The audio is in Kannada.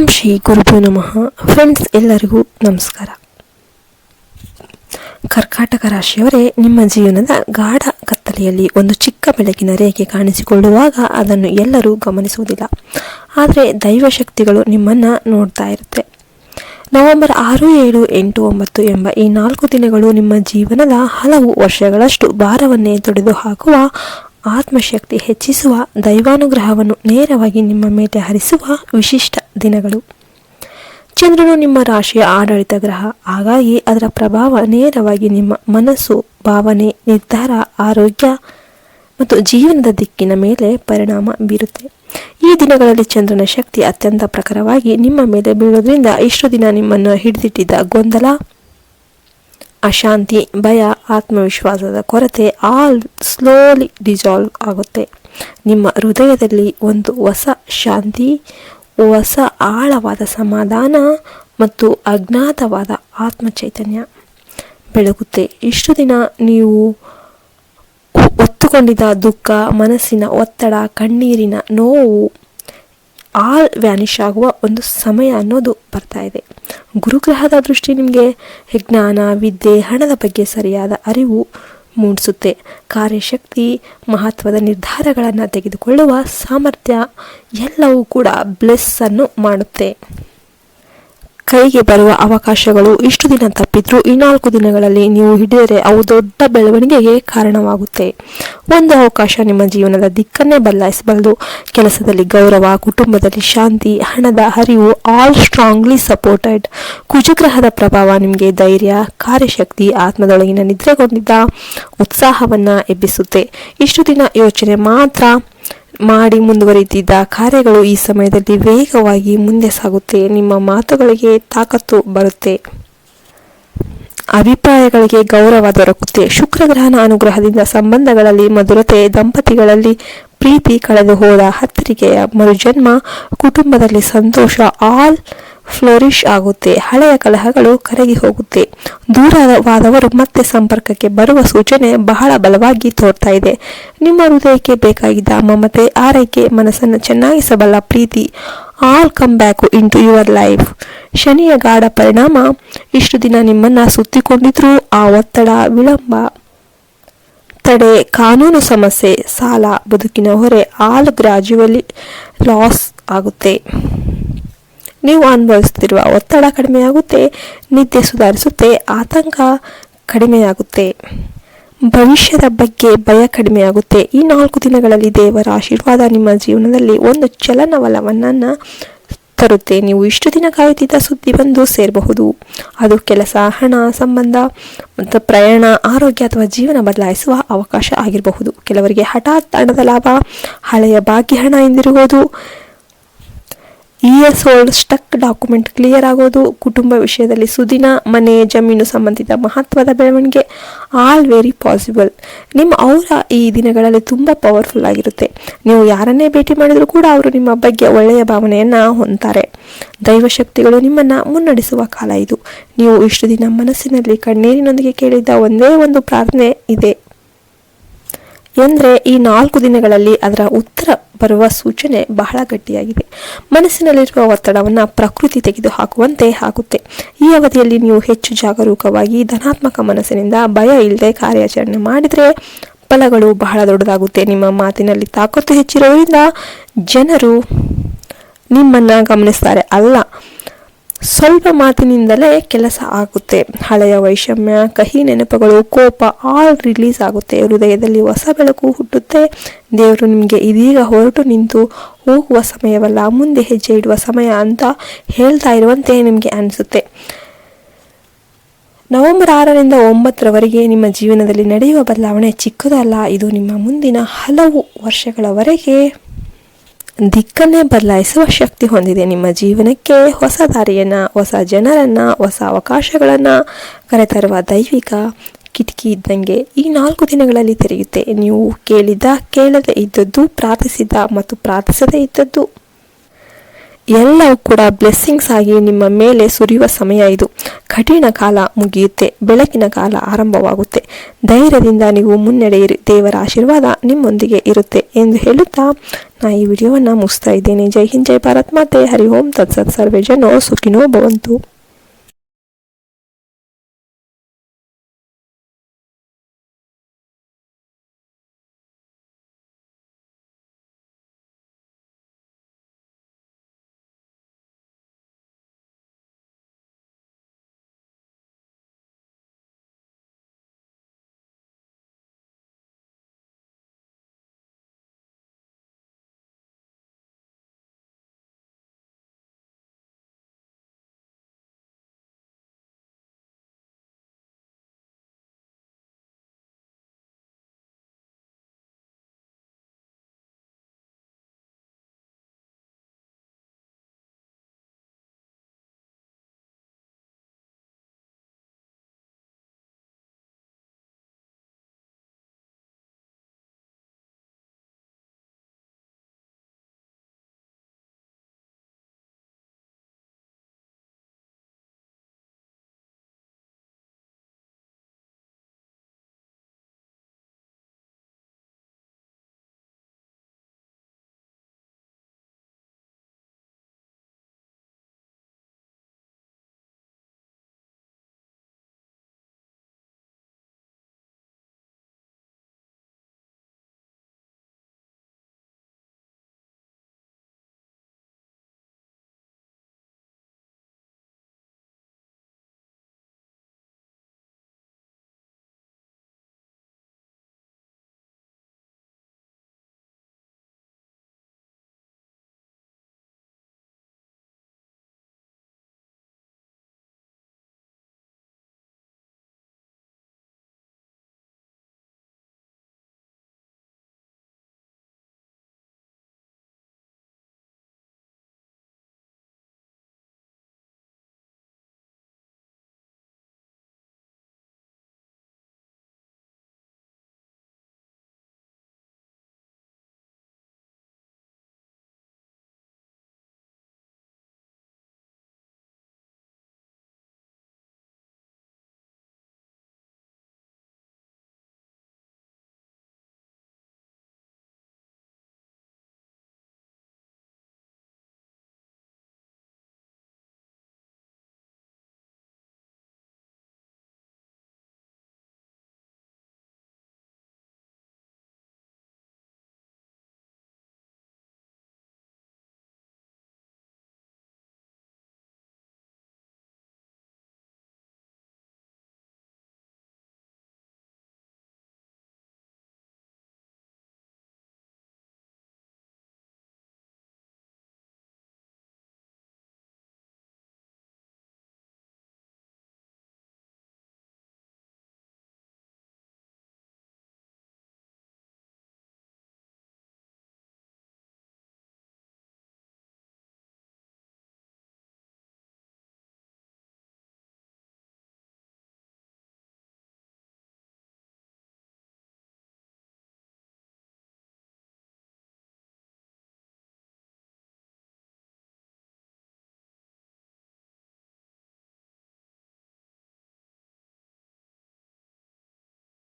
ಓಂ ಶ್ರೀ ಗುರುಭ್ಯೋ ನಮಃ. ಫ್ರೆಂಡ್ಸ್ ಎಲ್ಲರಿಗೂ ನಮಸ್ಕಾರ. ಕರ್ಕಾಟಕ ರಾಶಿಯವರೇ, ನಿಮ್ಮ ಜೀವನದ ಗಾಢ ಕತ್ತಲೆಯಲ್ಲಿ ಒಂದು ಚಿಕ್ಕ ಬೆಳಕಿನ ರೇಖೆ ಕಾಣಿಸಿಕೊಳ್ಳುವಾಗ ಅದನ್ನು ಎಲ್ಲರೂ ಗಮನಿಸುವುದಿಲ್ಲ. ಆದರೆ ದೈವಶಕ್ತಿಗಳು ನಿಮ್ಮನ್ನು ನೋಡ್ತಾ ಇರುತ್ತೆ. ನವೆಂಬರ್ ಆರು, ಏಳು, ಎಂಟು, ಒಂಬತ್ತು ಎಂಬ ಈ ನಾಲ್ಕು ದಿನಗಳು ನಿಮ್ಮ ಜೀವನದ ಹಲವು ವರ್ಷಗಳಷ್ಟು ಭಾರವನ್ನೇ ತೊಡೆದು ಹಾಕುವ, ಆತ್ಮಶಕ್ತಿ ಹೆಚ್ಚಿಸುವ, ದೈವಾನುಗ್ರಹವನ್ನು ನೇರವಾಗಿ ನಿಮ್ಮ ಮೇಲೆ ಹರಿಸುವ ವಿಶಿಷ್ಟ ದಿನಗಳು. ಚಂದ್ರನು ನಿಮ್ಮ ರಾಶಿಯ ಆಡಳಿತ ಗ್ರಹ. ಹಾಗಾಗಿ ಅದರ ಪ್ರಭಾವ ನೇರವಾಗಿ ನಿಮ್ಮ ಮನಸ್ಸು, ಭಾವನೆ, ನಿರ್ಧಾರ, ಆರೋಗ್ಯ ಮತ್ತು ಜೀವನದ ದಿಕ್ಕಿನ ಮೇಲೆ ಪರಿಣಾಮ ಬೀರುತ್ತೆ. ಈ ದಿನಗಳಲ್ಲಿ ಚಂದ್ರನ ಶಕ್ತಿ ಅತ್ಯಂತ ಪ್ರಖರವಾಗಿ ನಿಮ್ಮ ಮೇಲೆ ಬೀಳೋದ್ರಿಂದ ಇಷ್ಟು ದಿನ ನಿಮ್ಮನ್ನು ಹಿಡಿದಿಟ್ಟಿದ್ದ ಗೊಂದಲ, ಅಶಾಂತಿ, ಭಯ, ಆತ್ಮವಿಶ್ವಾಸದ ಕೊರತೆ ಆಲ್ ಸ್ಲೋಲಿ ಡಿಸಾಲ್ವ್ ಆಗುತ್ತೆ. ನಿಮ್ಮ ಹೃದಯದಲ್ಲಿ ಒಂದು ಹೊಸ ಶಾಂತಿ ಹೊಸ ಆಳವಾದ ಸಮಾಧಾನ ಮತ್ತು ಅಜ್ಞಾತವಾದ ಆತ್ಮಚೈತನ್ಯ ಬೆಳಗುತ್ತೆ. ಇಷ್ಟು ದಿನ ನೀವು ಒತ್ತುಕೊಂಡಿದ್ದ ದುಃಖ, ಮನಸ್ಸಿನ ಒತ್ತಡ, ಕಣ್ಣೀರಿನ ನೋವು ಆಲ್ ವ್ಯಾನಿಷ್ ಆಗುವ ಒಂದು ಸಮಯ ಅನ್ನೋದು ಬರ್ತಾ ಇದೆ. ಗುರುಗ್ರಹದ ದೃಷ್ಟಿ ನಿಮಗೆ ಜ್ಞಾನ, ವಿದ್ಯೆ, ಹಣದ ಬಗ್ಗೆ ಸರಿಯಾದ ಅರಿವು ಮೂಡಿಸುತ್ತೆ. ಕಾರ್ಯಶಕ್ತಿ ಮಹತ್ವದ ನಿರ್ಧಾರಗಳನ್ನು ತೆಗೆದುಕೊಳ್ಳುವ ಸಾಮರ್ಥ್ಯ ಎಲ್ಲವೂ ಕೂಡ ಬ್ಲೆಸ್ಸನ್ನು ಮಾಡುತ್ತೆ. ಕೈಗೆ ಬರುವ ಅವಕಾಶಗಳು ಇಷ್ಟು ದಿನ ತಪ್ಪಿದ್ರು ಈ ದಿನಗಳಲ್ಲಿ ನೀವು ಹಿಡಿದರೆ ಅವು ದೊಡ್ಡ ಬೆಳವಣಿಗೆಗೆ ಕಾರಣವಾಗುತ್ತೆ. ಒಂದು ಅವಕಾಶ ನಿಮ್ಮ ಜೀವನದ ದಿಕ್ಕನ್ನೇ ಬದಲಾಯಿಸಬಲ್ಲದು ಕೆಲಸದಲ್ಲಿ ಗೌರವ, ಕುಟುಂಬದಲ್ಲಿ ಶಾಂತಿ, ಹಣದ ಹರಿವು ಆಲ್ ಸ್ಟ್ರಾಂಗ್ಲಿ ಸಪೋರ್ಟೆಡ್ ಕುಜಗ್ರಹದ ಪ್ರಭಾವ ನಿಮಗೆ ಧೈರ್ಯ, ಕಾರ್ಯಶಕ್ತಿ, ಆತ್ಮದೊಳಗಿನ ನಿದ್ರೆಗೊಂಡಿದ್ದ ಉತ್ಸಾಹವನ್ನು ಎಬ್ಬಿಸುತ್ತೆ. ಇಷ್ಟು ದಿನ ಯೋಚನೆ ಮಾತ್ರ ಮಾಡಿ ಮುಂದುವರಿದಿದ್ದ ಕಾರ್ಯಗಳು ಈ ಸಮಯದಲ್ಲಿ ವೇಗವಾಗಿ ಮುಂದೆ ಸಾಗುತ್ತೆ. ನಿಮ್ಮ ಮಾತುಗಳಿಗೆ ತಾಕತ್ತು ಬರುತ್ತೆ. ಅಭಿಪ್ರಾಯಗಳಿಗೆ ಗೌರವ ದೊರಕುತ್ತೆ. ಶುಕ್ರಗ್ರಹನ ಅನುಗ್ರಹದಿಂದ ಸಂಬಂಧಗಳಲ್ಲಿ ಮಧುರತೆ, ದಂಪತಿಗಳಲ್ಲಿ ಪ್ರೀತಿ ಕಳೆದು ಹೋದ ಹತ್ತಿರಿಕೆಯ ಮರುಜನ್ಮ, ಕುಟುಂಬದಲ್ಲಿ ಸಂತೋಷ ಆಲ್ ಫ್ಲೋರಿಶ್ ಆಗುತ್ತೆ. ಹಳೆಯ ಕಲಹಗಳು ಕರಗಿ ಹೋಗುತ್ತೆ. ದೂರವಾದವರು ಮತ್ತೆ ಸಂಪರ್ಕಕ್ಕೆ ಬರುವ ಸೂಚನೆ ಬಹಳ ಬಲವಾಗಿ ತೋರ್ತಾ ಇದೆ. ನಿಮ್ಮ ಹೃದಯಕ್ಕೆ ಬೇಕಾಗಿದ್ದ ಮಮತೆ, ಆರೈಕೆ, ಮನಸ್ಸನ್ನು ಚೆನ್ನಾಗಿಸಬಲ್ಲ ಪ್ರೀತಿ all come back in to your life ಶನಿಯ ಗಾಢ ಪರಿಣಾಮ, ಇಷ್ಟು ದಿನ ನಿಮ್ಮನ್ನ ಸುತ್ತಿಕೊಂಡಿದ್ರೂ ಆ ಒತ್ತಡ, ವಿಳಂಬ. ತಡೆ, ಕಾನೂನು ಸಮಸ್ಯೆ, ಸಾಲ, ಬದುಕಿನ ಹೊರೆ ಆಲ್ ಗ್ರಾಜುವಲಿ ಲಾಸ್ ಆಗುತ್ತೆ. ನೀವು ಅನುಭವಿಸುತ್ತಿರುವ ಒತ್ತಡ ಕಡಿಮೆಯಾಗುತ್ತೆ, ನಿದ್ದೆ ಸುಧಾರಿಸುತ್ತೆ, ಆತಂಕ ಕಡಿಮೆಯಾಗುತ್ತೆ. ಭವಿಷ್ಯದ ಬಗ್ಗೆ ಭಯ ಕಡಿಮೆಯಾಗುತ್ತೆ. ಈ ನಾಲ್ಕು ದಿನಗಳಲ್ಲಿ ದೇವರ ಆಶೀರ್ವಾದ ನಿಮ್ಮ ಜೀವನದಲ್ಲಿ ಒಂದು ಚಲನವಲವನ್ನು ತರುತ್ತೆ. ನೀವು ಇಷ್ಟು ದಿನ ಕಾಯುತ್ತಿದ್ದ ಸುದ್ದಿ ಬಂದು ಸೇರಬಹುದು. ಅದು ಕೆಲಸ, ಹಣ, ಸಂಬಂಧ ಮತ್ತು ಪ್ರಯಾಣ, ಆರೋಗ್ಯ ಅಥವಾ ಜೀವನ ಬದಲಾಯಿಸುವ ಅವಕಾಶ ಆಗಿರಬಹುದು. ಕೆಲವರಿಗೆ ಹಠಾತ್ ಹಣದ ಲಾಭ, ಹಳೆಯ ಬಾಕಿ ಹಣ ಎಂದಿರುವುದು years old stuck document clear ಆಗೋದು, ಕುಟುಂಬ ವಿಷಯದಲ್ಲಿ ಸುದಿನ, ಮನೆ, ಜಮೀನು ಸಂಬಂಧಿತ ಮಹತ್ವದ ಬೆಳವಣಿಗೆ ಆಲ್ ವೆರಿ ಪಾಸಿಬಲ್ ನಿಮ್ಮ ಅವರ ಈ ದಿನಗಳಲ್ಲಿ ತುಂಬ ಪವರ್ಫುಲ್ ಆಗಿರುತ್ತೆ. ನೀವು ಯಾರನ್ನೇ ಭೇಟಿ ಮಾಡಿದರೂ ಕೂಡ ಅವರು ನಿಮ್ಮ ಬಗ್ಗೆ ಒಳ್ಳೆಯ ಭಾವನೆಯನ್ನು ಹೊಂದ್ತಾರೆ. ದೈವಶಕ್ತಿಗಳು ನಿಮ್ಮನ್ನು ಮುನ್ನಡೆಸುವ ಕಾಲ ಇದು. ನೀವು ಇಷ್ಟು ದಿನ ಮನಸ್ಸಿನಲ್ಲಿ ಕಣ್ಣೀರಿನೊಂದಿಗೆ ಕೇಳಿದ್ದ ಒಂದೇ ಒಂದು ಪ್ರಾರ್ಥನೆ ಇದೆ. ಎಂದರೆ ಈ ನಾಲ್ಕು ದಿನಗಳಲ್ಲಿ ಅದರ ಉತ್ತರ ಬರುವ ಸೂಚನೆ ಬಹಳ ಗಟ್ಟಿಯಾಗಿದೆ. ಮನಸ್ಸಿನಲ್ಲಿರುವ ಒತ್ತಡವನ್ನು ಪ್ರಕೃತಿ ತೆಗೆದುಹಾಕುವಂತೆ ಆಗುತ್ತೆ. ಈ ಅವಧಿಯಲ್ಲಿ ನೀವು ಹೆಚ್ಚು ಜಾಗರೂಕವಾಗಿ ಧನಾತ್ಮಕ ಮನಸ್ಸಿನಿಂದ ಭಯ ಇಲ್ಲದೆ ಕಾರ್ಯಾಚರಣೆ ಮಾಡಿದರೆ ಫಲಗಳು ಬಹಳ ದೊಡ್ಡದಾಗುತ್ತೆ. ನಿಮ್ಮ ಮಾತಿನಲ್ಲಿ ತಾಕತ್ತು ಹೆಚ್ಚಿರೋದ್ರಿಂದ ಜನರು ನಿಮ್ಮನ್ನು ಗಮನಿಸ್ತಾರೆ. ಅಲ್ಲ ಸ್ವಲ್ಪ ಮಾತಿನಿಂದಲೇ ಕೆಲಸ ಆಗುತ್ತೆ. ಹಳೆಯ ವೈಷಮ್ಯ, ಕಹಿ ನೆನಪುಗಳು, ಕೋಪ ಆಲ್ ರಿಲೀಸ್ ಆಗುತ್ತೆ. ಹೃದಯದಲ್ಲಿ ಹೊಸ ಬೆಳಕು ಹುಟ್ಟುತ್ತೆ. ದೇವರು ನಿಮಗೆ ಇದೀಗ ಹೊರಟು ನಿಂತು ಹೋಗುವ ಸಮಯವಲ್ಲ, ಮುಂದೆ ಹೆಜ್ಜೆ ಇಡುವ ಸಮಯ ಅಂತ ಹೇಳ್ತಾ ಇರುವಂತೆ ನಿಮಗೆ ಅನಿಸುತ್ತೆ. ನವೆಂಬರ್ ಆರರಿಂದ ಒಂಬತ್ತರವರೆಗೆ ನಿಮ್ಮ ಜೀವನದಲ್ಲಿ ನಡೆಯುವ ಬದಲಾವಣೆ ಚಿಕ್ಕದಲ್ಲ. ಇದು ನಿಮ್ಮ ಮುಂದಿನ ಹಲವು ವರ್ಷಗಳವರೆಗೆ ದಿಕ್ಕನ್ನೇ ಬದಲಾಯಿಸುವ ಶಕ್ತಿ ಹೊಂದಿದೆ. ನಿಮ್ಮ ಜೀವನಕ್ಕೆ ಹೊಸ ದಾರಿಯನ್ನು, ಹೊಸ ಜನರನ್ನು, ಹೊಸ ಅವಕಾಶಗಳನ್ನು ಕರೆತರುವ ದೈವಿಕ ಕಿಟಕಿ ಇದ್ದಂಗೆ ಈ ನಾಲ್ಕು ದಿನಗಳಲ್ಲಿ ತೆರೆಯುತ್ತೆ. ನೀವು ಕೇಳಿದ, ಕೇಳದೆ ಇದ್ದದ್ದು, ಪ್ರಾರ್ಥಿಸಿದ ಮತ್ತು ಪ್ರಾರ್ಥಿಸದೇ ಇದ್ದದ್ದು. ಎಲ್ಲವೂ ಕೂಡ ಬ್ಲೆಸ್ಸಿಂಗ್ಸ್ ಆಗಿ ನಿಮ್ಮ ಮೇಲೆ ಸುರಿಯುವ ಸಮಯ ಇದು. ಕಠಿಣ ಕಾಲ ಮುಗಿಯುತ್ತೆ. ಬೆಳಕಿನ ಕಾಲ ಆರಂಭವಾಗುತ್ತೆ. ಧೈರ್ಯದಿಂದ ನೀವು ಮುನ್ನಡೆಯಿರಿ. ದೇವರ ಆಶೀರ್ವಾದ ನಿಮ್ಮೊಂದಿಗೆ ಇರುತ್ತೆ ಎಂದು ಹೇಳುತ್ತಾ ನಾ ಈ ವಿಡಿಯೋವನ್ನು ಮುಗಿಸ್ತಾ ಇದ್ದೇನೆ. ಜೈ ಹಿಂದ್, ಜೈ ಭಾರತ್. ಮಾತೆ. ಹರಿ ಓಂ. ತತ್ಸತ್. ಸರ್ವೇ ಜನೋ ಸುಖಿನೋ ಭವಂತು.